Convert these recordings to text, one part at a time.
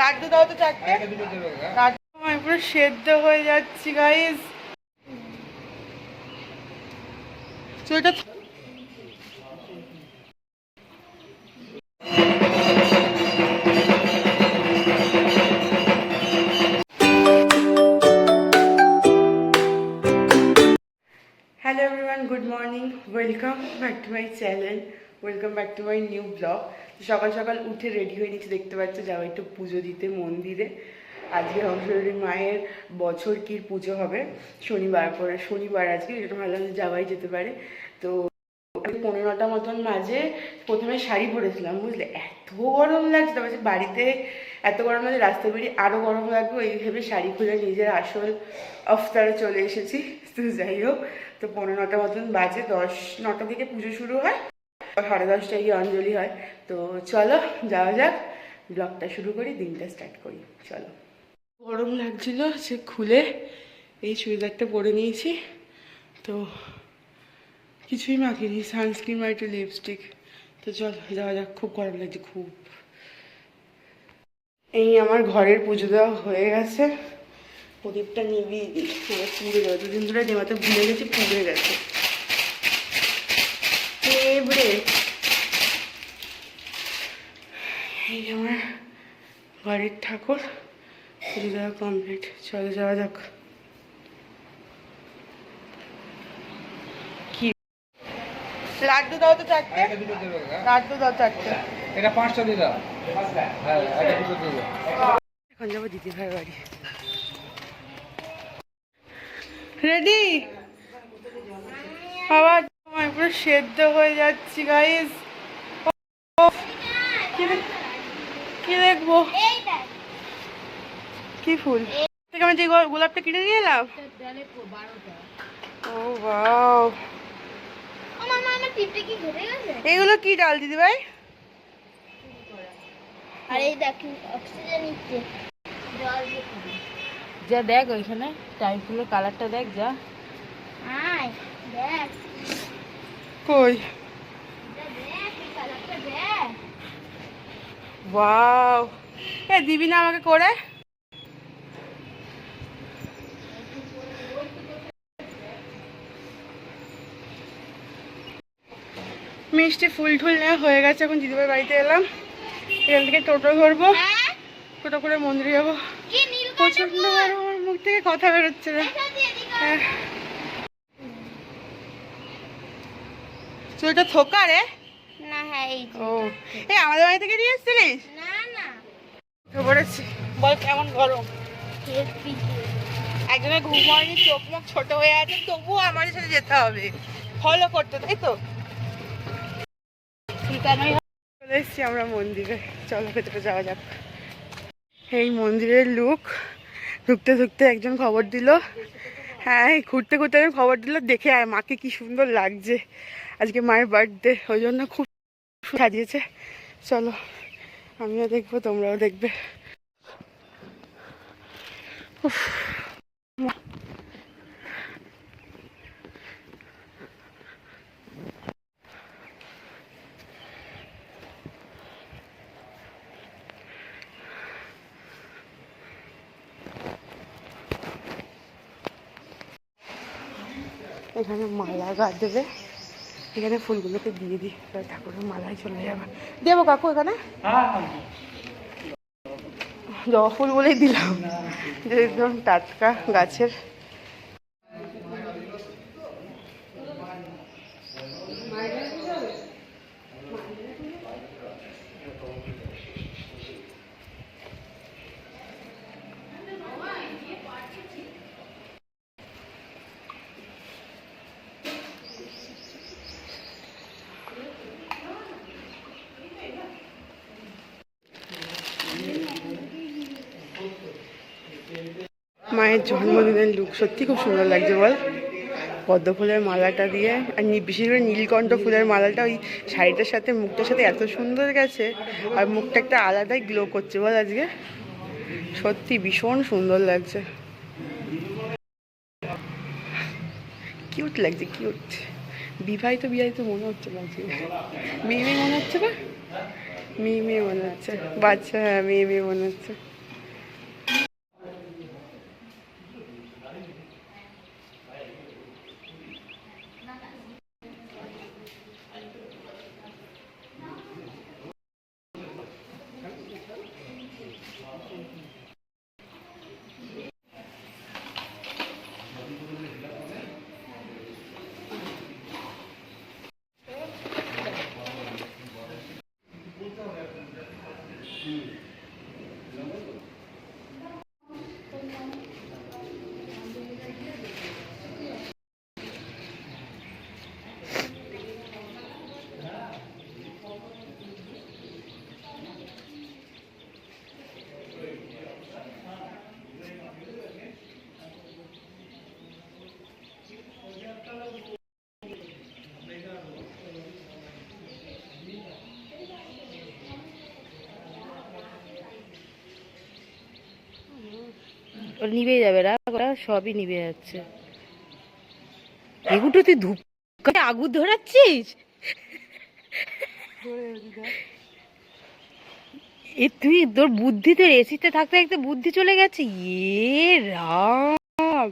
লাড্ডু দাও তো চারটে। লাড্ডু আমার পুরো সেদ্ধ হয়ে যাচ্ছি guys hello everyone good morning welcome back to my channel welcome back to my new blog সকাল সকাল উঠে রেডি হয়ে নিচ্ছি, দেখতে পাচ্ছ যাব একটু পুজো দিতে মন্দিরে। আজকে হংসরী মায়ের বছর কির পুজো হবে? শনিবার পরে, শনিবার আজকে যেটা ভাবলাম যাওয়াই যেতে পারে। তো পনেরোটা মতন মাঝে প্রথমে শাড়ি পরেছিলাম, বুঝলে? এত গরম লাগছে, তারপর বাড়িতে এত গরম লাগে রাস্তা বেরিয়ে আরও গরম লাগবে এই ভেবে শাড়ি খুলে নিজের আসল অফতারে চলে এসেছি। তো যাই হোক, তো পনেরো নটা মতন বাজে, দশ, নটা থেকে পুজো শুরু হয়। সাড়ে দশটায় গিয়ে অঞ্জলি হয়। তো চলো, যাওয়া যাক। ব্লগটা শুরু করি, দিনটা স্টার্ট করি। চলো। গরম লাগছিল, সে খুলে এই চুড়িদারটা পরে নিয়েছি। তো কিছুই মাখিনি সানস্ক্রিন আর একটু লিপস্টিক তো চল, যাওয়া যাক, খুব গরম লাগছে, খুব। এই আমার ঘরের পুজো দেওয়া হয়ে গেছে। প্রদীপটা নিভিয়ে দিই। গেছে দুদিন ধরে নেওয়াতে ভুলে গেছি, পুড়ে গেছে এবারে এই আমার ঘরের ঠাকুর। পুজো দেওয়া কমপ্লিট চলে যাওয়া যাক। কি? লাড্ডু দাও তো চারটে। কাকা। লাড্ডু দাও চারটে। এটা পাঁচটা হ্যাঁ একটা দুটো দেবে এখন যাব দিদি ভাই বাড়ি। রেডি? আমার পুরো সেদ্ধ হয়ে যাচ্ছি গাইস দেখব কি ফুল? থেকে আমি যে গোলাপটা কিনে নিয়ে এলাম? ও বাও আমার মা আমার টিপটা কি ঘুরে গেছে? এগুলো কি ডাল দিদি ভাই। যা দেখ ওইখানে টাইপগুলোর কালারটা দেখ যা। কই? এটা এ দিবি না আমাকে করে? মিষ্টি ফুল টুল নেওয়া হয়ে গেছে এখন দিদিভাই বাড়িতে এলাম। এখান থেকে টোটো ধরবো। টোটো করে মন্দিরে যাব। প্রচণ্ড আমার মুখ থেকে কথা বেরোচ্ছে না। হ্যাঁ। চুলটা থোকা রে? না হ্যাঁ। ও এই আমাদের বাড়ি থেকে নিয়ে এসছিলিস? না। বল কেমন গরম? একজনের ঘুম হয়নি, চোখ মুখ হয়ে আছে, তবুও যেতে হবে। ফলো করতে, তাই তো? চলে আমরা মন্দিরে। চলো, ভেতরে যাওয়া যাক। এই মন্দিরের লুক ঢুকতে ঢুকতে একজন খবর দিল। হ্যাঁ ঘুরতে ঘুরতে একজন খবর দিল, দেখে আয়, মাকে কি সুন্দর লাগছে। আজকে মায়ের বার্থডে ওই জন্য খুব সাজিয়েছে। চলো। আমিও দেখব তোমরাও দেখবে। এখানে মালা গাছ দেবে এখানে ফুলগুলোকে দিয়ে দিই ঠাকুরের মালায় চলে যাবে। দেবো কাকু এখানে? জবা ফুল বলেই দিলাম, যে একদম টাটকা গাছের। মায়ের জন্মদিনের লুক সত্যি খুব সুন্দর লাগছে, বল। পদ্ম ফুলের মালাটা দিয়ে, আর বিশেষ করে নীলকণ্ঠ ফুলের মালাটা ওই শাড়িটার সাথে, মুখটার সাথে এত সুন্দর গেছে, আর মুখটা একটা আলাদাই গ্লো করছে, বল আজকে। সত্যি ভীষণ সুন্দর লাগছে। কিউট লাগছে কিউট বিবাহিত বিবাহিত মনে হচ্ছে লাগছে মেয়ে মেয়ে মনে হচ্ছে না? মেয়ে মেয়ে মনে হচ্ছে। বাচ্চা হ্যাঁ মেয়ে মেয়ে মনে হচ্ছে। নিভে যাবে রাগ সবই নিভে যাচ্ছে। এগুলো তুই ধূপ কাঠে আগুন ধরাচ্ছিস? এ তুই তোর বুদ্ধি তোর এসিতে থাকতে থাকতে বুদ্ধি চলে গেছে? এ রাম।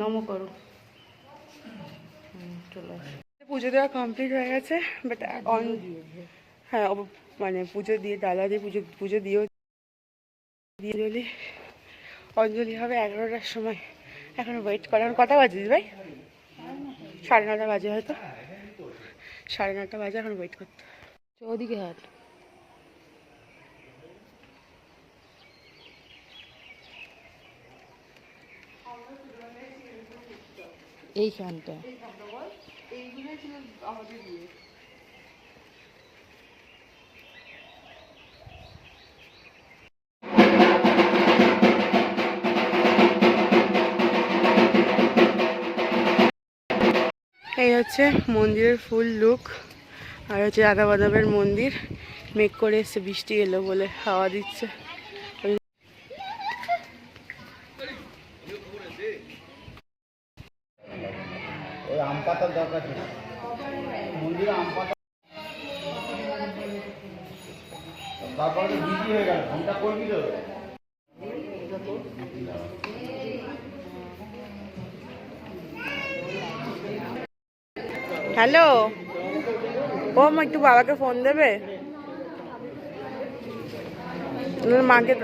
নম করো। চলে পুজো দেওয়া কমপ্লিট হয়ে গেছে বাট অন হ্যাঁ মানে পুজো দিয়ে, ডালা দিয়ে পুজো পুজো দিয়েও দিয়ে অঞ্জলি অঞ্জলি হবে এগারোটার সময়। এখন ওয়েট করার কটা বাজে ভাই? সাড়ে নটা বাজে হয়তো। সাড়ে নটা বাজে, এখন ওয়েট করতে। চৌদিকে হাট। এইখানটা। এই হচ্ছে মন্দিরের ফুল লুক, আর হচ্ছে রাধা মাধবের মন্দির। মেঘ করে এসছে বৃষ্টি এলো বলে হাওয়া দিচ্ছে। হ্যালো। ও মা একটু বাবাকে ফোন দেবে? মাকে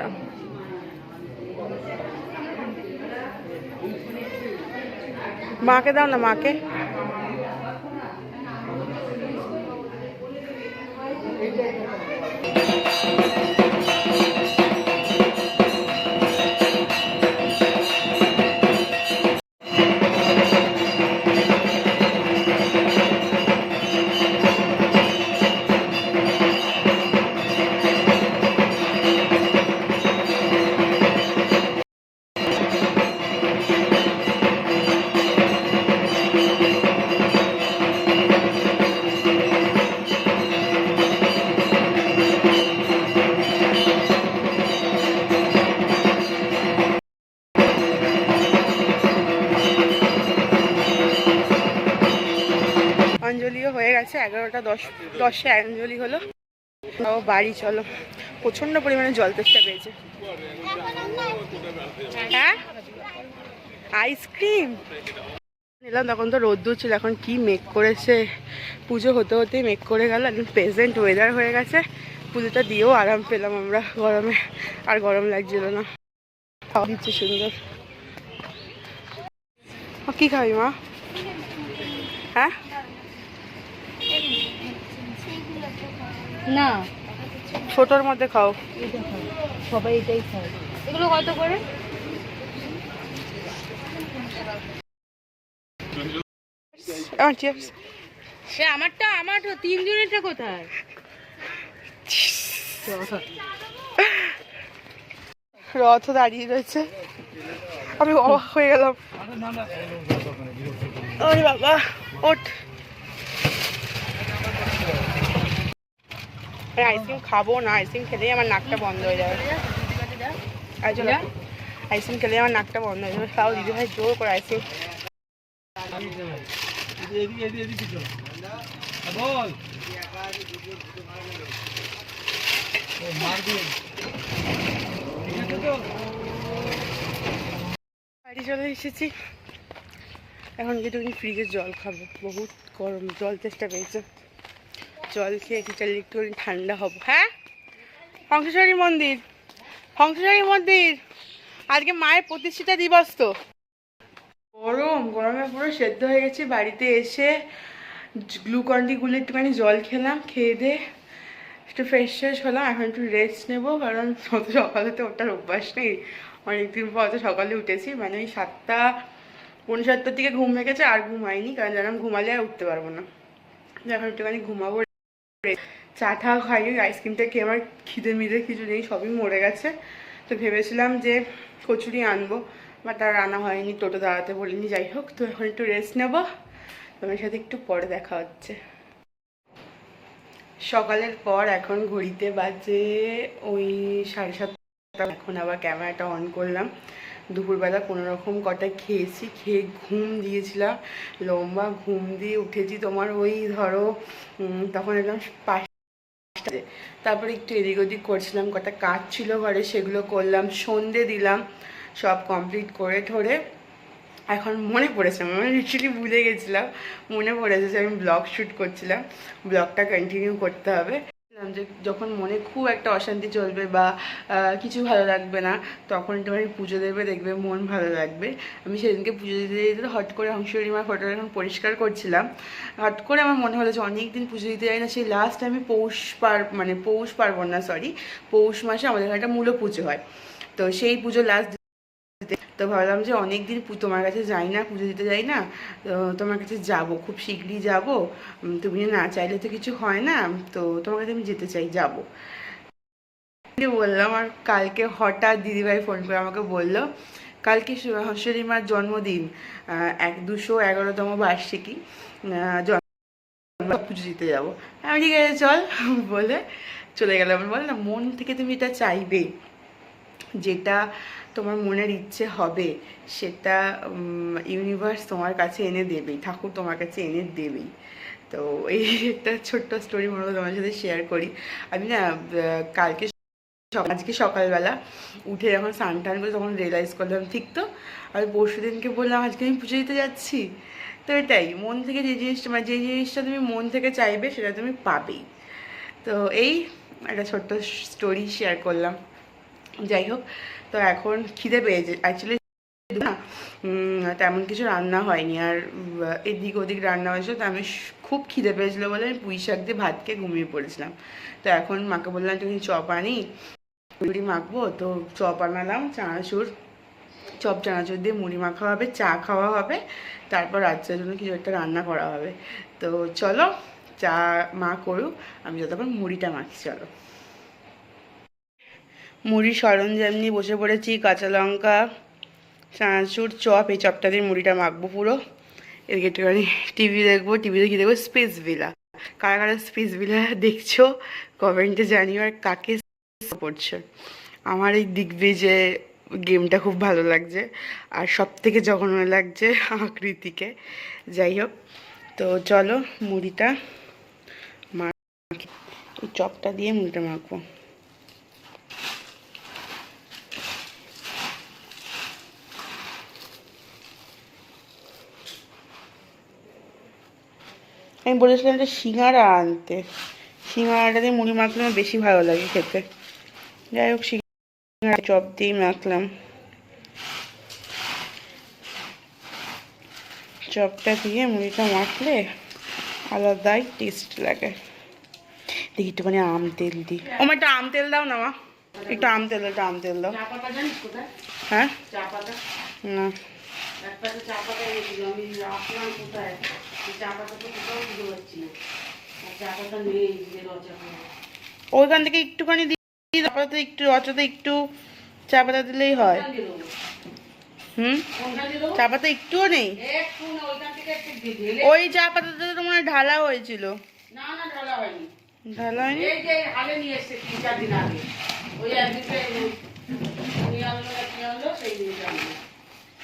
মাকে দাও না মাকে। অঞ্জলিও দশে অঞ্জলি হলো। ও বাড়ি চলো। প্রচণ্ড পরিমাণে জল তেষ্টা পেয়েছে। হ্যাঁ? আইসক্রিম? নিলাম, তখন তো রোদ্দুর ছিল, এখন কি মেঘ করেছে? পুজো হতে হতেই মেঘ করে গেল, একদম প্রেজেন্ট ওয়েদার হয়ে গেছে। পুজোটা দিয়েও আরাম পেলাম আমরা গরমে, আর গরম লাগছিল না। খাওয়া দিচ্ছে সুন্দর। কি খাবি মা? হ্যাঁ সেইগুলো তো খাব। না। ছোটোর মধ্যে খাও। খাও সবাই এটাই খায়। এগুলো কত করে? আমার চিপস সে আমারটা আমার তিনজনেরটা কোথায়? রথ দাঁড়িয়ে রয়েছে। আমি অবাক হয়ে গেলাম। ওরে বাবা ওঠ। আইসক্রিম খাব না আইসক্রিম খেলেই আমার নাকটা বন্ধ হয়ে যাবে। আর আইসক্রিম খেলে আমার নাকটা বন্ধ হয়ে যাবে। তাও দিদি ভাই জোর করে আইসক্রিম বাড়ি চলে এসেছি। এখন যেটুকুনি ফ্রিজের জল খাব। বহুত গরম জল চেষ্টা পেয়েছে। জল খেয়ে চাইলে একটুখানি ঠান্ডা হব হ্যাঁ? হংসেশ্বরী মন্দির হংসেশ্বরী মন্দির। আজকে মায়ের প্রতিষ্ঠিতা দিবস তো। গরম, গরমে পুরো সেদ্ধ হয়ে গেছে, বাড়িতে এসে গ্লুকন ডি একটুখানি জল খেলাম, খেয়ে দিয়ে একটু ফ্রেশ ফ্রেশ হলাম, এখন একটু রেস্ট নেব, কারণ অত সকালে তো ওটার অভ্যাস নেই। অনেকদিন পর অত সকালে উঠেছি মানে ওই সাতটা পৌনে সাতটার দিকে ঘুম ভেঙেছে আর ঘুমাইনি, কারণ জানাম ঘুমালে আর উঠতে পারব না। এখন একটুখানি ঘুমাবো চা টা খাই ওই আইসক্রিমটা খেয়ে আমার খিদে মিদে কিছু নেই, সবই মরে গেছে। তো ভেবেছিলাম যে কচুরি আনব বা তার আনা হয়নি, টোটো দাঁড়াতে বলিনি। যাই হোক, তো এখন একটু রেস্ট নেব। তোমার সাথে একটু পরে দেখা হচ্ছে। সকালের পর এখন ঘড়িতে বাজে ওই সাড়ে সাতটা, এখন আবার ক্যামেরাটা অন করলাম। দুপুরবেলা কোনো রকম কটা খেয়েছি, খেয়ে ঘুম দিয়েছিলাম, লম্বা ঘুম দিয়ে উঠেছি তোমার ওই ধরো তখন একদম পাঁচটাতে তারপরে একটু এদিক ওদিক করছিলাম, কটা কাজ ছিল ঘরে সেগুলো করলাম, সন্ধে দিলাম, সব কমপ্লিট করে ঠরে। এখন মনে পড়েছে মানে লিটারালি ভুলে গেছিলাম, মনে পড়েছে যে আমি ব্লগ শ্যুট করছিলাম। ব্লগটা কন্টিনিউ করতে হবে। যে যখন মনে খুব একটা অশান্তি চলবে বা কিছু ভালো লাগবে না, তখন একটুখানি পুজো দেবে, দেখবে মন ভালো লাগবে। আমি সেদিনকে পুজো দিতে দিতে হট করে হংসরি মার ফটোটা এখন পরিষ্কার করছিলাম। হট করে আমার মনে হলো যে অনেক দিন পুজো দিতে যাই না, সেই লাস্ট আমি পৌষ পার মানে পৌষ পার্বণ না সরি পৌষ মাসে আমাদের একটা মূল পুজো হয়। তো সেই পুজো লাস্ট তো ভাবলাম যে অনেক দিন পু- তোমার কাছে যাই না, পুজো দিতে যাই না তোমার কাছে যাব, খুব শীঘ্রই যাব। তুমি না চাইলে তো কিছু হয় না, তো তোমার কাছে আমি যেতে চাই, যাব। বললাম, আর কালকে হঠাৎ দিদিভাই ফোন করে আমাকে বলল, কালকে হর্ষরী মার জন্মদিন এক দুশো এগারোতম বার্ষিকী পুজো দিতে যাব। আমি ঠিক আছে, চল, বলে চলে গেলাম। বলে না মন থেকে তুমি এটা চাইবে, যেটা তোমার মনের ইচ্ছে হবে, সেটা ইউনিভার্স তোমার কাছে এনে দেবেই, ঠাকুর তোমার কাছে এনে দেবেই। তো এই একটা ছোট্ট স্টোরি মনে তোমার সাথে শেয়ার করি। আমি না কালকে আজকে সকালবেলা উঠে যখন স্নান টান করে তখন রিয়েলাইজ করলাম, ঠিক তো? আমি পরশু দিনকে বললাম, আজকে আমি পুজো দিতে যাচ্ছি। তো এটাই, মন থেকে যে জিনিসটা মানে যে জিনিসটা তুমি মন থেকে চাইবে, সেটা তুমি পাবেই। তো এই একটা ছোট্ট স্টোরি শেয়ার করলাম। যাই হোক তো এখন খিদে পেয়েছে। অ্যাকচুয়ালি না তেমন কিছু রান্না হয়নি। আর এদিক ওদিক রান্না হয়েছিল তো আমি খুব খিদে পেয়েছিলো বলে আমি পুঁই শাক দিয়ে ভাত খেয়ে ঘুমিয়ে পড়েছিলাম। তো এখন মাকে বললাম, তুমি চপ আনি, মুড়ি মাখবো। তো চপ আনালাম, চানাচুর, চপ, চানাচুর দিয়ে মুড়ি মাখা হবে, চা খাওয়া হবে, তারপর রাত্রের জন্য কিছু একটা রান্না করা হবে। তো চলো, চা মা করুক, আমি যতক্ষণ মুড়িটা মাখি চলো। মুড়ির সরঞ্জাম নিয়ে বসে পড়েছি, কাঁচা লঙ্কা, চানাচুর, চপ, এই চপটা দিয়ে মুড়িটা মাখবো পুরো। এদিকে একটুখানি টিভি দেখব টিভিতে কি দেখব স্পেস ভিলা কারা কারা স্পেস ভিলা দেখছ কমেন্টে জানিও আর কাকে পড়ছো আমার এই দিগ্বিজে গেমটা খুব ভালো লাগছে আর সব থেকে জঘন্য লাগছে আকৃতিকে। যাই হোক, তো চলো মুড়িটা মা চপটা দিয়ে মুড়িটা মাখবো। আমি বলেছিলাম একটা সিঙ্গারা আনতে। সিঙ্গারাটা দিয়ে মুড়ি মাখলে আমার বেশি ভালো লাগে খেতে। যাই হোক সিঙ্গারা চপ দিয়েই মাখলাম। চপটা দিয়ে মুড়িটা মাখলে আলাদাই টেস্ট লাগে। দেখি একটুখানি আম তেল দিই। ও মা একটু আম তেল দাও না মা। একটু আম তেল একটু আম তেল দাও। হ্যাঁ? না। ওইখান থেকে একটুখানি দিই তারপরে একটু অচতে একটু চা পাতা দিলেই হয়। হুম? চা পাতা একটুও নেই? ওই চা তো মনে ঢালা হয়েছিল। ঢালা হয়নি?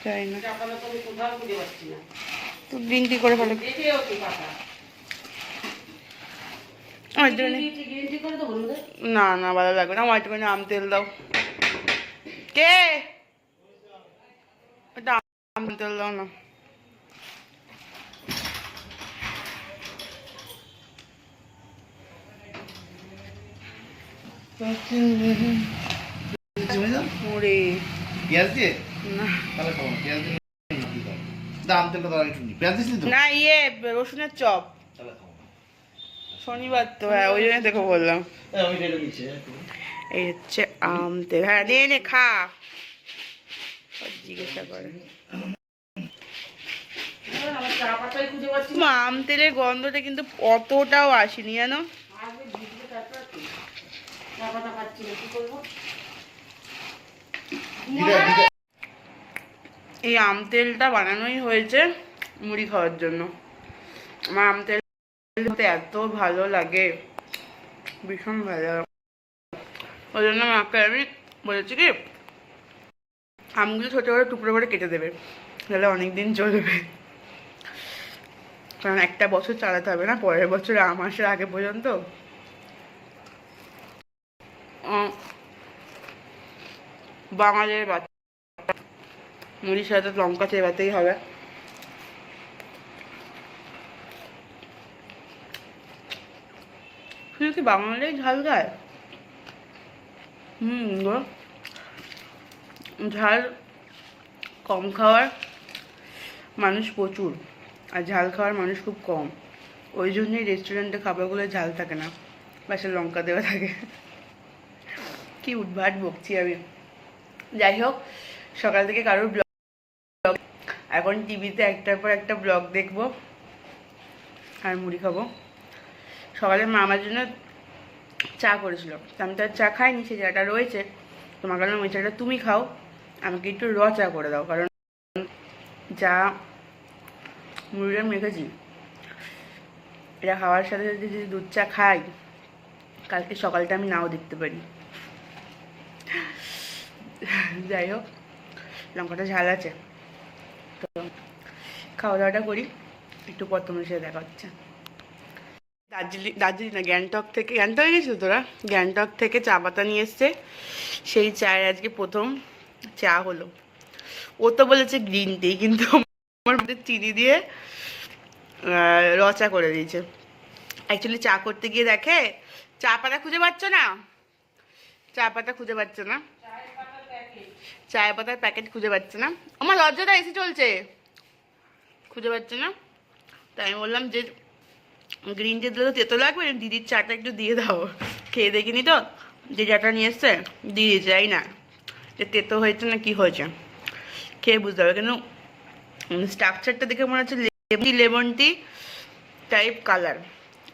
তাই না। তো গ্রিন টি করে ফেলো না না ভালো লাগবে না। আমার একটু আম তেল দাও। কে? ওটা আম তেল দাও না। ওরে। পেঁয়াজ দিয়ে? না। তাহলে খাব পেঁয়াজ দিয়ে? দাম তেলটা দাও একটু নি। পেঁয়াজ দিসনি তো? না ইয়ে রসুনের চপ। শনিবার তো হ্যাঁ ওই জন্য দেখো বললাম। এই, হচ্ছে আম তেল। হ্যাঁ নে নে খা। জিজ্ঞাসা করে। আম তেলের গন্ধটা কিন্তু অতটাও আসেনি জানো। এই আম তেলটা বানানোই হয়েছে মুড়ি খাওয়ার জন্য। আমার আম তেল এত ভালো লাগে। ভীষণ ভালো। ওই জন্য মাকে আমি বলেছি কি, আমগুলো ছোটো করে টুকরো করে কেটে দেবে, তাহলে অনেক দিন চলবে। কারণ একটা বছর চালাতে হবে না, পরের বছর আম আসার আগে পর্যন্ত। বাঙালির বাচ্চা। মুড়ির সাথে লঙ্কা চেবাতেই হবে। শুধু কি বাঙালি ঝাল খায়? হুম ঝাল কম খাওয়ার মানুষ প্রচুর, আর ঝাল খাওয়ার মানুষ খুব কম। ওই জন্যই রেস্টুরেন্টে খাবারগুলো ঝাল থাকে না, বাসে লঙ্কা দেওয়া থাকে। কি উদ্ভাট বকছি আমি। যাই হোক, সকাল থেকে কারোর এখন টিভিতে একটার পর একটা ব্লগ দেখব আর মুড়ি খাব। সকালে মা আমার জন্য চা করেছিল। আমি তো আর চা খাইনি সে চাটা রয়েছে। তোমার কারণে ওই চাটা তুমি খাও। আমাকে একটু র চা করে দাও, কারণ যা মুড়িটা মেখেছি এটা খাওয়ার সাথে সাথে যদি দুধ চা খাই, কালকে সকালটা আমি নাও দেখতে পারি। যাই হোক, লঙ্কাটা ঝাল আছে। তো খাওয়া দাওয়াটা করি একটু পর তোমার দেখা হচ্ছে। দার্জিলিং দার্জিলিং না গ্যাংটক থেকে গ্যাংটকে গেছিল তোরা? গ্যাংটক থেকে চা পাতা নিয়ে এসছে। সেই চায়ের আজকে প্রথম চা হলো। ও তো বলেছে গ্রিন টি কিন্তু আমার মধ্যে চিনি দিয়ে আহ, র করে দিয়েছে। অ্যাকচুয়ালি চা করতে গিয়ে দেখে চা পাতা খুঁজে পাচ্ছ না? চা পাতা খুঁজে পাচ্ছ না? চায়ের পাতার প্যাকেট খুঁজে পাচ্ছে না। আমার লজ্জাটা এসে চলছে। খুঁজে পাচ্ছে না। তাই আমি বললাম যে গ্রিন টি দিলে তেতো লাগবে, দিদির চাটা একটু দিয়ে দাও। খেয়ে দেখিনি তো, যে চাটা নিয়ে এসছে দিদি যাই না। যে তেতো হয়েছে না কি হয়েছে? খেয়ে বুঝতে হবে। কিন্তু স্ট্রাকচারটা দেখে মনে হচ্ছে lemon tea lemon tea type colour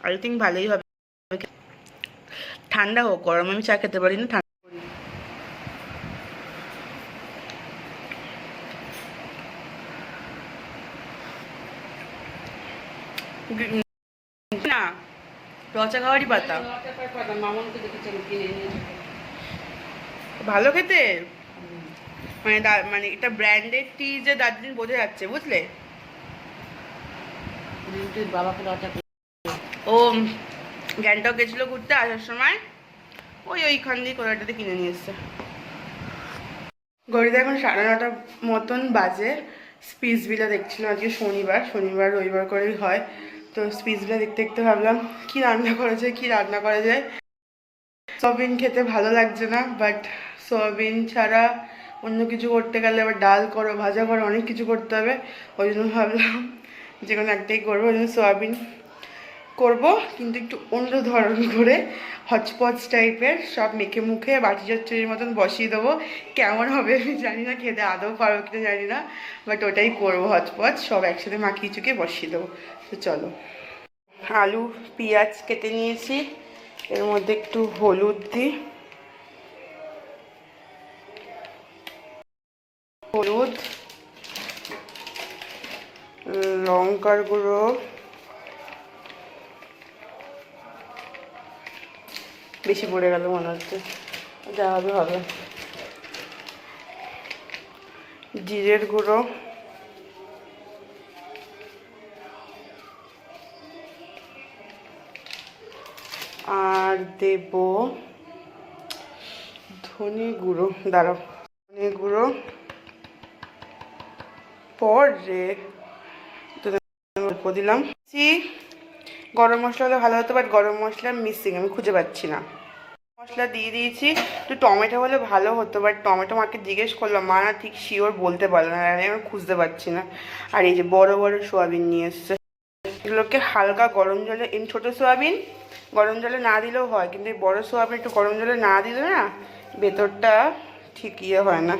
I think ভালোই হবে। ঠান্ডা হোক, গরম আমি চা খেতে পারি না ঠান্ডা করি। গ্রি- না। রচা খাওয়ারই পাতা। ভালো খেতে? মানে মানে এটা ব্র্যান্ডেড টি যে দার্জিলিং বোঝা যাচ্ছে, বুঝলে? ও, গ্যাংটক গেছিল ঘুরতে আসার সময়। ওই ওইখান দিয়ে কোথাটাতে কিনে নিয়ে এসছে। ঘড়িতে এখন সাড়ে নটার মতন বাজে। স্পিচ বিলা দেখছিলাম আজকে শনিবার। শনিবার, রবিবার করেই হয়। তো স্পিচগুলো দেখতে দেখতে ভাবলাম, কি রান্না করা যায়, কী রান্না করা যায়? সোয়াবিন খেতে ভালো লাগছে না বাট সোয়াবিন ছাড়া অন্য কিছু করতে গেলে আবার ডাল করো, ভাজা করো, অনেক কিছু করতে হবে। ওই জন্য ভাবলাম যে কোনো একটাই করব, ওই জন্য সোয়াবিন করব, কিন্তু একটু অন্য ধরন করে, হচপচ টাইপের, সব মেখে মুখে বাটি চচ্চড়ির মতন বসিয়ে দেবো। কেমন হবে আমি জানি না, খেতে আদৌ পারব কিনা জানি না বাট ওটাই করব হচপচ, সব একসাথে মাখিয়ে চুকে বসিয়ে দেবো। তো চলো। আলু, পেঁয়াজ কেটে নিয়েছি, এর মধ্যে একটু হলুদ দিই। হলুদ, লঙ্কার গুঁড়ো বেশি পড়ে গেল মনে হচ্ছে। যা হবে হবে। জিরের গুঁড়ো। আর দেব ধনে গুঁড়ো। দাঁড়াও। ধনে গুঁড়ো। পরে অল্প দিলাম। জি, গরম মশলা হলে ভালো হতো বাট গরম মশলা মিসিং আমি খুঁজে পাচ্ছি না। মশলা দিয়ে দিয়েছি, একটু টমেটো হলে ভালো হতো বাট টমেটো মাকে জিজ্ঞেস করলাম, মা না ঠিক শিওর বলতে পারল না আমি খুঁজতে পারছি না। আর এই যে বড় বড় সোয়াবিন নিয়ে এসছে, এগুলোকে হালকা গরম জলে এই ছোটো সোয়াবিন, গরম জলে না দিলেও হয়, কিন্তু এই বড়ো সোয়াবিন একটু গরম জলে না দিলে না, ভেতরটা ঠিক ইয়ে হয় না।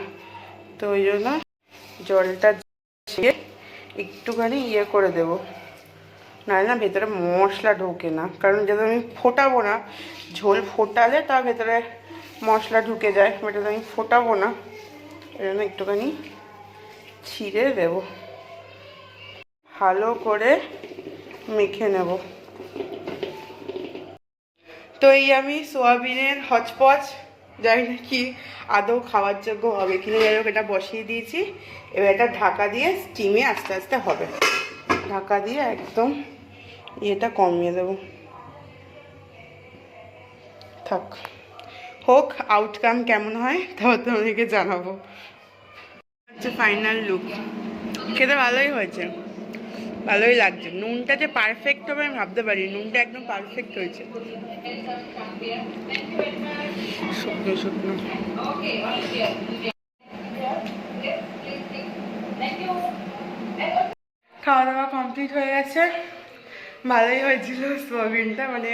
তো ওই জন্য জলটা একটুখানি ইয়ে করে দেবো। নাহলে না ভেতরে মশলা ঢোকে না। কারণ যদি আমি ফোটাবো না, ঝোল ফোটালে তার ভেতরে মশলা ঢুকে যায় তো আমি ফোটাবো না জন্য একটুখানি ছিঁড়ে দেবো। ভালো করে মেখে নেব। তো এই আমি সোয়াবিনের হচপচ, যাই না কি আদৌ খাওয়ার যোগ্য হবে কিনা, যাই হোক এটা বসিয়ে দিয়েছি। এবার এটা ঢাকা দিয়ে স্টিমে আস্তে আস্তে হবে। ঢাকা দিয়ে একদম ইয়েটা কমিয়ে দেবো। থাক। হোক আউটকাম কেমন হয় তাও তোমাদেরকে জানাব। হচ্ছে ফাইনাল লুক খেতে ভালোই হয়েছে। ভালোই লাগছে। নুনটা যে পারফেক্ট হবে, আমি ভাবতে পারি নুনটা একদম পারফেক্ট হয়েছে। শুকনো শুকনো। খাওয়া দাওয়া কমপ্লিট হয়ে গেছে। ভালোই হয়েছিল সোয়াবিনটা মানে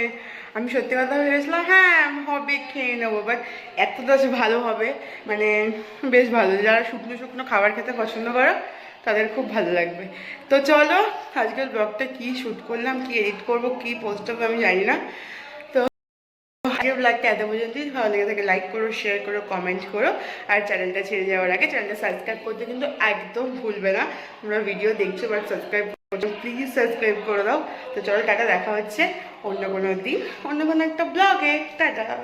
আমি সত্যি কথা ভেবেছিলাম হ্যাঁ হবে, খেয়ে নেব। বাট এতটা যে ভালো হবে। মানে বেশ ভালো। যারা শুকনো শুকনো খাবার খেতে পছন্দ করো, তাদের খুব ভালো লাগবে। তো চলো, আজকের ব্লগটা কি শ্যুট করলাম, কি এডিট করব, কি পোস্ট হবে আমি জানি না। তো আজকের ব্লগটা এত পর্যন্তই। ভালো লেগে থাকে লাইক করো শেয়ার করো কমেন্ট করো। আর চ্যানেলটা ছেড়ে যাওয়ার আগে চ্যানেলটা সাবস্ক্রাইব করতে কিন্তু একদম ভুলবে না। তোমরা ভিডিও দেখছ বাট সাবস্ক্রাইব প্লিজ সাবস্ক্রাইব করে দাও। তো চলো টাটা, দেখা হচ্ছে অন্য কোনো দিন। অন্য কোনো একটা ব্লগে টাটা।